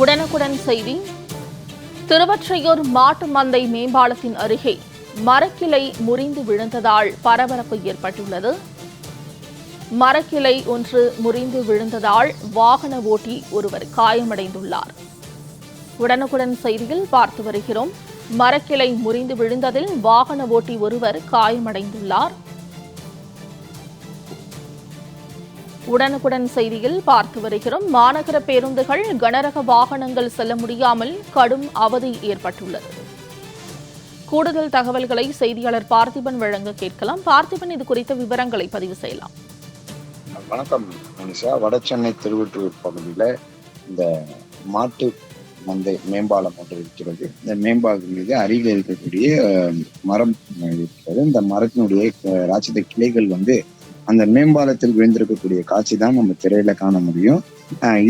உடனுக்குடன் செய்தி. திருவொற்றையூர் மாட்டு மந்தை மேம்பாலத்தின் அருகே மரக்கிளை முறிந்து விழுந்ததால் பரபரப்பு ஏற்பட்டுள்ளது. மரக்கிளை ஒன்று முறிந்து விழுந்ததால் வாகன ஓட்டி ஒருவர் காயமடைந்துள்ளார். உடனுக்குடன் செய்தியில் பார்த்து வருகிறோம். மரக்கிளை முறிந்து விழுந்ததில் வாகன ஓட்டி ஒருவர் காயமடைந்துள்ளார். உடனுக்குடன் செய்தியில் பார்த்து வருகிறோம். மாநகர பேருந்துகள் கனரக வாகனங்கள் செல்ல முடியாமல் கடும் அவதி ஏற்பட்டுள்ளது. கூடுதல் தகவல்களை செய்தியாளர் பார்த்திபன் வழங்க கேட்கலாம். பார்த்திபன் இது குறித்த விவரங்களை பதிவு செய்யலாம். வணக்கம் மனிஷா. வடசென்னை திருவொற்றூர் பகுதியில் இந்த மாட்டு மந்தை மேம்பாலம் ஒன்று இருக்கிறது. இந்த மேம்பாலம் மீது அருகில் இருக்கக்கூடிய மரம் இருக்கிறது. இந்த மரத்தினுடைய ராட்சத கிளைகள் வந்து அந்த மேம்பாலத்தில் விழுந்திருக்கக்கூடிய காட்சி தான் நம்ம திரையில காண முடியும்.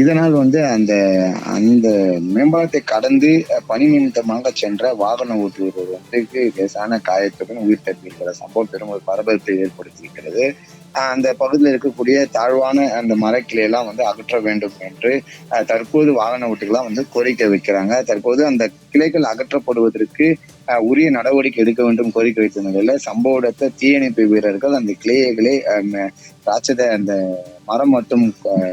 இதனால் வந்து அந்த அந்த மேம்பாலத்தை கடந்து பணி நிமித்தமாக சென்ற வாகன ஓட்டுநர் வந்து லேசான காயத்துடன் உயிர் தப்பியிருக்கிற சம்பவம் பெரும் ஒரு பரபரப்பை ஏற்படுத்தியிருக்கிறது. அந்த பகுதியில் இருக்கக்கூடிய தாழ்வான அந்த மரக்கிளையெல்லாம் வந்து அகற்ற வேண்டும் என்று தற்போது வாகன ஓட்டிகள்லாம் வந்து கோரிக்கை வைக்கிறாங்க. தற்போது அந்த கிளைகள் அகற்றப்படுவதற்கு உரிய நடவடிக்கை எடுக்க வேண்டும் கோரிக்கை வைத்த நிலையில சம்பவ இடத்த தீயணைப்பு வீரர்கள் அந்த கிளைகளை ராட்சத அந்த மரம் மற்றும்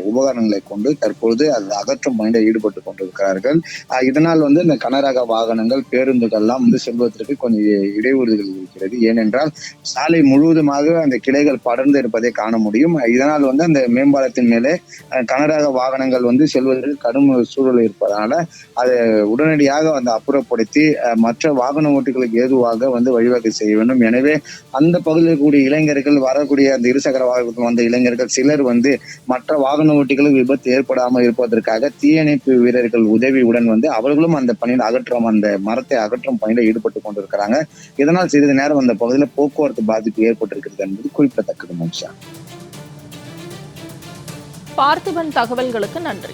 உபகரணங்களை கொண்டு தற்போது அது அகற்றும் பணியில் ஈடுபட்டு கொண்டிருக்கிறார்கள். இதனால் வந்து இந்த கனரக வாகனங்கள் பேருந்துகள்லாம் வந்து செல்வதற்கு கொஞ்சம் இடையூறுகள் இருக்கிறது. ஏனென்றால் சாலை முழுவதுமாக அந்த கிளைகள் படர்ந்து இருப்பதை காண முடியும். இதனால் வந்து அந்த மேம்பாலத்தின் மேலே கனரக வாகனங்கள் வந்து செல்வதற்கு கடும் சூழல் இருப்பதனால அது உடனடியாக வந்து அப்புறப்படுத்தி மற்ற வாகன ஓட்டிகளுக்கு ஏதுவாக வந்து வழிவகை செய்ய வேண்டும். எனவே அந்த பகுதியில் கூடிய இளைஞர்கள் வரக்கூடிய அந்த இருசக்கர வாகனத்தில் வந்த இளைஞர்கள் சிலர் வந்து மற்ற வாகன ஓட்டிகளுக்கு விபத்து ஏற்படாமல் இருப்பதற்காக தீயணைப்பு வீரர்கள் உதவியுடன் வந்து அவர்களும் அந்த பணியில் அகற்றும் அந்த மரத்தை அகற்றும் பணியில் ஈடுபட்டு கொண்டிருக்கிறாங்க. இதனால் சிறிது நேரம் அந்த பகுதியில் போக்குவரத்து பாதிப்பு ஏற்பட்டிருக்கிறது என்பது குறிப்பிடத்தக்கது மனுஷா. பார்த்திபன் தகவல்களுக்கு நன்றி.